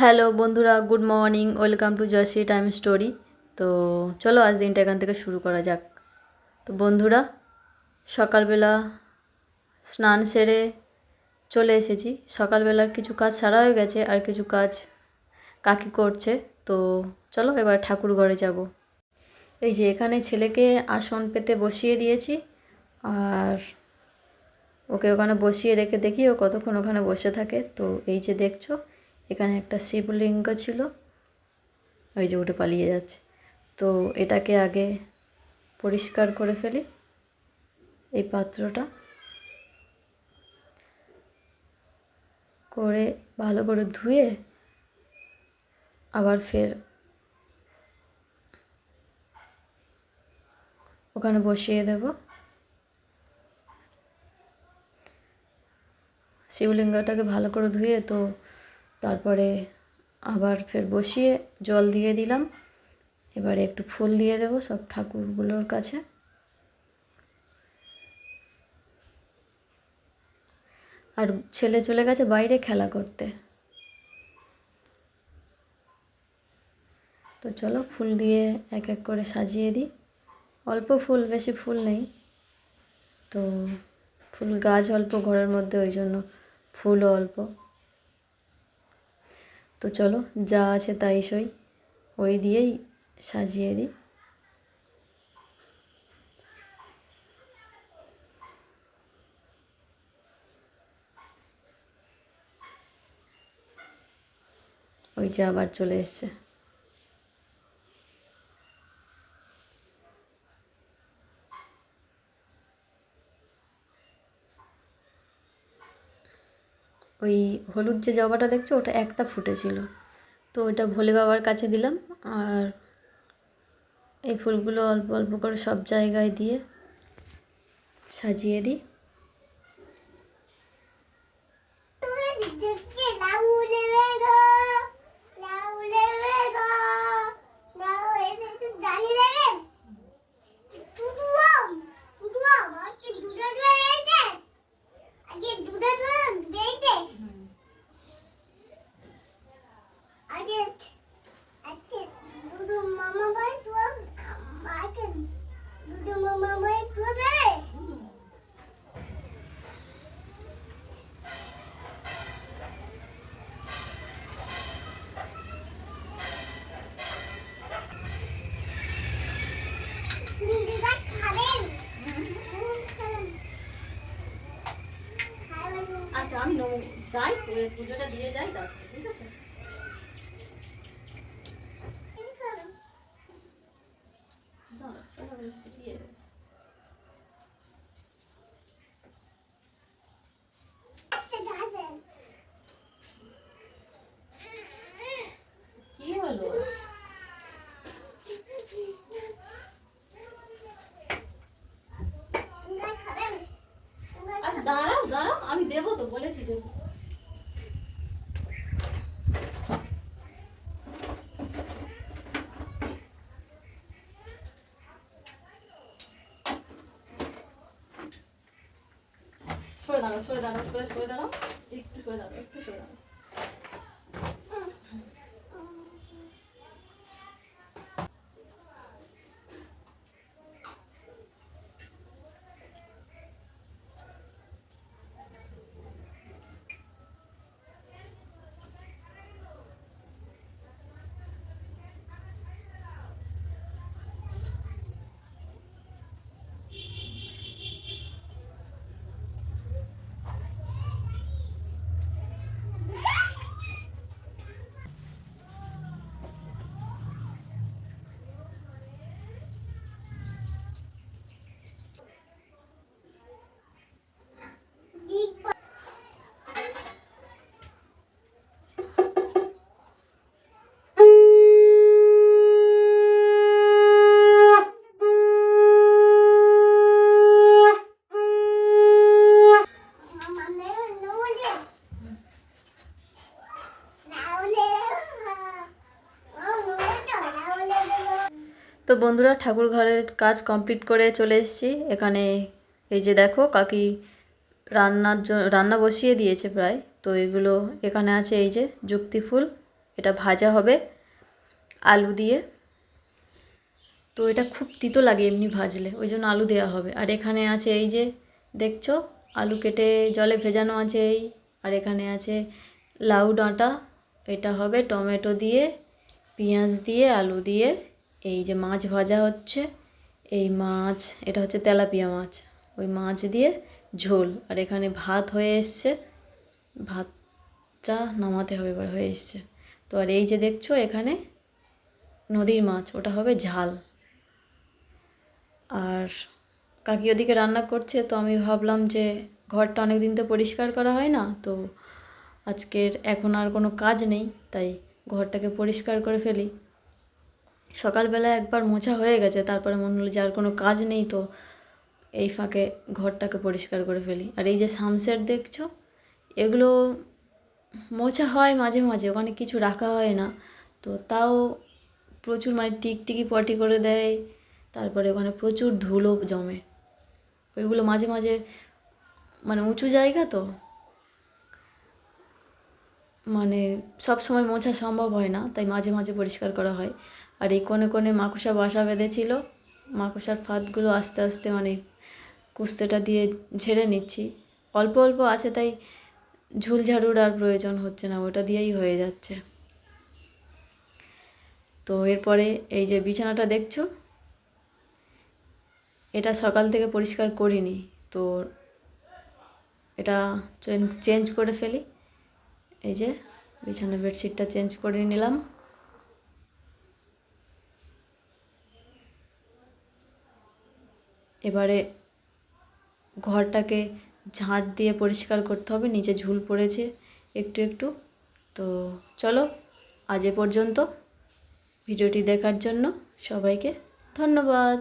Hello বন্ধুরা, good morning, welcome to Jayshree time story. তো চলো আজ দিনটা এখান থেকে শুরু করা যাক। তো বন্ধুরা, সকালবেলা স্নান সেরে চলে এসেছি। সকালবেলার কিছু কাজ সারা হয়ে গেছে, আর কিছু কাজ কাকি করছে। তো চলো এবার ঠাকুর ঘরে যাব। এই যে এখানে ছেলেকে আসন পেতে বসিয়ে দিয়েছি, আর ওকে ওখানে বসিয়ে রেখে দেখি ও কতক্ষণ ওখানে বসে থাকে। তো এই যে দেখছ এখানে একটা শিবলিঙ্গ ছিল। ওই যে উঠে পালিয়ে যাচ্ছে। তো এটাকে আগে পরিষ্কার করে ফেলি, এই পাত্রটা। করে ভালো করে ধুয়ে আবার ফের ওখানে বসিয়ে দেব। শিবলিঙ্গটাকে ভালো করে ধুয়ে তো তারপরে আবার ফের বসিয়ে জল দিয়ে দিলাম। এবারে একটু ফুল দিয়ে দেব সব ঠাকুরগুলোর কাছে। আর ছেলে চলে গেছে বাইরে খেলা করতে। তো চলো ফুল দিয়ে এক এক করে সাজিয়ে দিই। অল্প ফুল, বেশি ফুল নেই। তো ফুল গাছ অল্প, ঘরের মধ্যে ওই জন্য ফুলও অল্প। তো চলো, যা আছে তাই সই। ওই দিয়েই সাজিয়ে দিই। ওই যে আবার চলে এসছে। ওই হলুদ যে জবাটা দেখছ, ওটা একটা ফুটেছিল। তো ওইটা ভোলে বাবার কাছে দিলাম আর এই ফুলগুলো অল্প অল্প করে সব জায়গায় দিয়ে সাজিয়ে দিই। আচ্ছা আমি যাই পুজোটা দিয়ে যাই তারপরে ঠিক আছে? দিয়ে কি হলো? আচ্ছা দাঁড়াও দাঁড়াও আমি দেবো তো বলেছি দেবো সরে দাঁড়াও সরে দাঁড়াও সরে সরে দাঁড়াও একটু সরে দাঁড়াও একটু সরে দাঁড়াও। বন্ধুরা ঠাকুর ঘরের কাজ কমপ্লিট করে চলে এসেছি। এখানে এই যে দেখো কাকি রান্নার রান্না বসিয়ে দিয়েছে প্রায়। তো এগুলো এখানে আছে এই যে যুক্তি ফুল। এটা ভাজা হবে আলু দিয়ে। তো এটা খুব তিতো লাগে এমনি ভাজলে, ওই জন্য আলু দেওয়া হবে। আর এখানে আছে এই যে দেখছ, আলু কেটে জলে ভেজানো আছে এই। আর এখানে আছে লাউ ডাঁটা। এটা হবে টমেটো দিয়ে, পেঁয়াজ দিয়ে, আলু দিয়ে। এই যে মাছ ভাজা হচ্ছে, এই মাছ, এটা হচ্ছে তেলাপিয়া মাছ। ওই মাছ দিয়ে ঝোল। আর এখানে ভাত হয়ে এসছে। ভাতটা নামাতে হবে এবার, হয়ে এসছে। তো আর এই যে দেখছ, এখানে নদীর মাছ, ওটা হবে ঝাল। আর কাকি ওদিকে রান্না করছে, তো আমি ভাবলাম যে ঘরটা অনেক দিন তো পরিষ্কার করা হয় না, তো আজকের এখন আর কোনো কাজ নেই, তাই ঘরটাকে পরিষ্কার করে ফেলি। সকালবেলা একবার মোছা হয়ে গেছে, তারপরে মনে হলো যে আর কোনো কাজ নেই তো। এই ফাঁকে ঘরটাকে পরিষ্কার করে ফেলি। আর এই যে সামসেট দেখছ, এগুলো মোছা হয় মাঝে মাঝে, ওখানে কিছু রাখা হয় না। তো তাও প্রচুর মানে টিকটিকি পটি করে দেয়, তারপরে ওখানে প্রচুর ধুলো জমে। ওইগুলো মাঝে মাঝে মানে উঁচু জায়গা তো মানে সব সময় মোছা সম্ভব হয় না, তাই মাঝে মাঝে পরিষ্কার করা হয়। আর এই কোণে কোণে মাকুসা বাসা বেঁধেছিল। মাকুসার ফাঁদগুলো আস্তে আস্তে মানে কুস্তেটা দিয়ে ঝেড়ে নিচ্ছি। অল্প অল্প আছে তাই ঝুল ঝাড়ুর আর প্রয়োজন হচ্ছে না, ওটা দিয়েই হয়ে যাচ্ছে। তো এরপরে এই যে বিছানাটা দেখছ, এটা সকাল থেকে পরিষ্কার করিনি। তো এটা চেঞ্জ করে ফেলি। এই যে বিছানা বেডশিটটা চেঞ্জ করে নিলাম। এবারে ঘরটাকে ঝাঁট দিয়ে পরিষ্কার করতে হবে, নিচে ঝুল পড়েছে একটু একটু। তো চলো, আজ এ পর্যন্ত। ভিডিওটি দেখার জন্য সবাইকে ধন্যবাদ।